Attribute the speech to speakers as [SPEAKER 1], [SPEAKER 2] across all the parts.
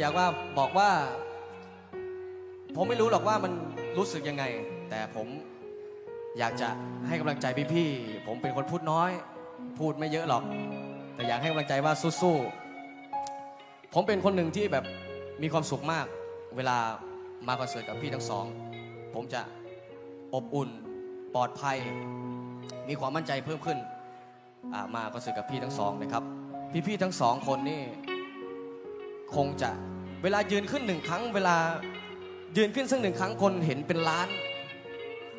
[SPEAKER 1] อยากว่าบอกว่า ผมไม่รู้หรอกว่ามันรู้สึกยังไง แต่ผมอยากจะให้กำลังใจพี่ๆผมเป็นคนพูดน้อย พูดไม่เยอะหรอก แต่อยากให้กำลังใจว่าสู้ๆผมเป็นคนหนึ่งที่แบบมีความสุขมาก เวลามาคอนเสิร์ตกับพี่ทั้งสอง ผมจะอบอุ่นปลอดภัย มีความมั่นใจเพิ่มขึ้นมาคอนเสิร์ตกับพี่ทั้งสองนะครับ พี่ๆทั้งสองคนนี่ คงจะเวลายืนขึ้นหนึ่งครั้ง เวลายืนขึ้นสักหนึ่งครั้งคนเห็นเป็นล้าน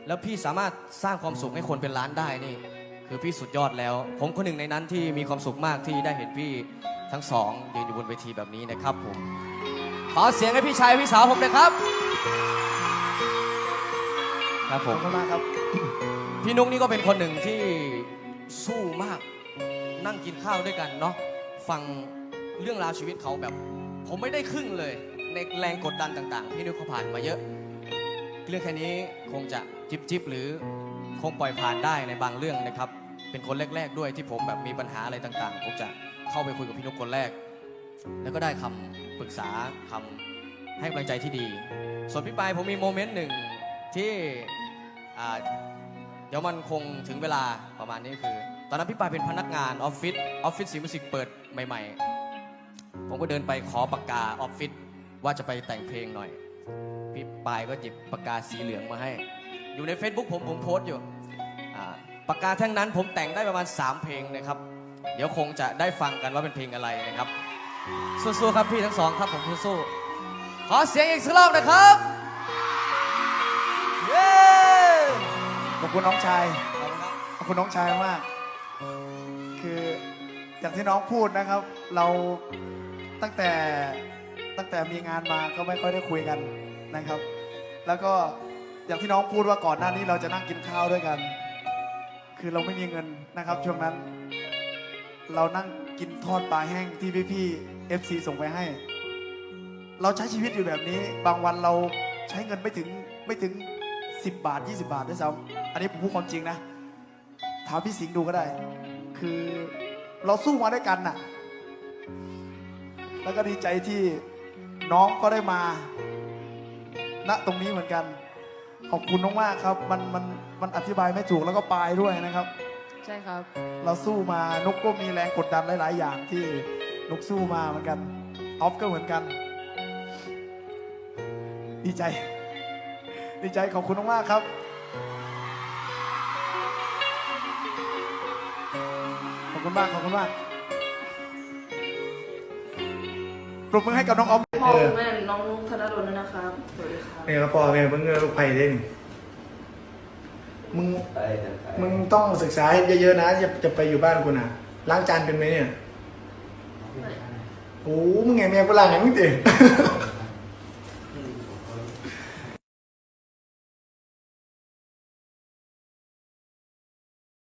[SPEAKER 1] แล้วพี่สามารถสร้างความสุขให้คนเป็นล้านได้นี่ คือพี่สุดยอดแล้ว ผมคนหนึ่งในนั้นที่มีความสุขมากที่ได้เห็นพี่ทั้งสองยืนอยู่บนเวทีแบบนี้นะครับผมขอเสียงให้พี่ชายพี่สาวผมเลยครับ ครับผ
[SPEAKER 2] ขอบ
[SPEAKER 1] ม
[SPEAKER 2] คุณมากครับ
[SPEAKER 1] พี่นุ๊กนี่ก็เป็นคนหนึ่งที่สู้มากนั่งกินข้าวด้วยกันเนาะฟังเรื่องราวชีวิตเขาแบบ ผมไม่ได้ครึ่งเลย ในแรงกดดันต่างๆพี่นุ๊กเขาผ่านมาเยอะ เรื่องแค่นี้คงจะจิบจิบหรือคงปล่อยผ่านได้ในบางเรื่องนะครับ เป็นคนแรก ๆ ด้วยที่ผมแบบมีปัญหาอะไรต่างๆ ผมจะเข้าไปคุยกับพี่นุ๊กคนแรก แล้วก็ได้คำปรึกษาคำให้กำลังใจที่ดี ส่วนพี่ปายผมมีโมเมนต์หนึ่งที่เดี๋ยวมันคงถึงเวลาประมาณนี้คือ ตอนนั้นพี่ปายเป็นพนักงานออฟฟิศออฟฟิศสีมิสิกเปิดใหม่ ๆ ผมก็เดินไปขอปากกาออฟฟิศว่าจะไปแต่งเพลงหน่อย พี่ปายก็หยิบปากกาสีเหลืองมาให้ อยู่ใน Facebook ผมผมโพสต์อยู่ปากกาแท่งนั้นผมแต่งได้ประมาณ 3 เพลงนะครับ เดี๋ยวคงจะได้ฟังกันว่าเป็นเพลงอะไรนะครับ สู้ๆครับพี่ทั้งสองครับผมสู้ๆขอเสียงอีกสักรอบนะครับเย้
[SPEAKER 2] ขอบคุณน้องชายขอบคุณน้องชายมาก คืออย่างที่น้องพูดนะครับ เรา ตั้งแต่ตั้งแต่มีงานมาก็ไม่ค่อยได้คุยกันนะครับ แล้วก็อย่างที่น้องพูดว่าก่อนหน้านี้เราจะนั่งกินข้าวด้วยกัน คือเราไม่มีเงินนะครับ ช่วงนั้น เรานั่งกินทอดปลาแห้งที่พี่ๆ FC ส่งไปให้ เราใช้ชีวิตอยู่แบบนี้ บางวันเราใช้เงินไม่ถึงไม่ถึง 10 บาท 20 บาทด้วยซ้ำอันนี้ผมพูดความจริงนะ ถามพี่สิงห์ดูก็ได้ คือเราสู้มาด้วยกันน่ะ แล้วก็ดีใจที่น้องก็ได้มา ณตรงนี้เหมือนกัน ขอบคุณมากๆครับ มันมันมันอธิบายไม่ถูกแล้วก็ปลายด้วยนะครับ
[SPEAKER 3] ใช่ครับ
[SPEAKER 2] เราสู้มานุกก็มีแรงกดดันหลาย ๆ อย่างที่นุกสู้มาเหมือนกันออฟก็เหมือนกัน ดีใจ ดีใจขอบคุณมากๆครับขอบคุณมากขอบคุณมาก ปรบมือให้กับน้องออฟ
[SPEAKER 3] พ่อคุณแม่น้องนุ๊กธนดลด้วยนะครับสวัสดีครับ
[SPEAKER 2] นี่ครับพ่อแม่เพิ่งลูกไผ่เด้งมึงมึงต้องศึกษาให้เยอะๆนะจะจะไปอยู่บ้านกูนะล้างจานเป็นไหมเนี่ยโอ้มึงไงแม่กูล้างไงมึงติ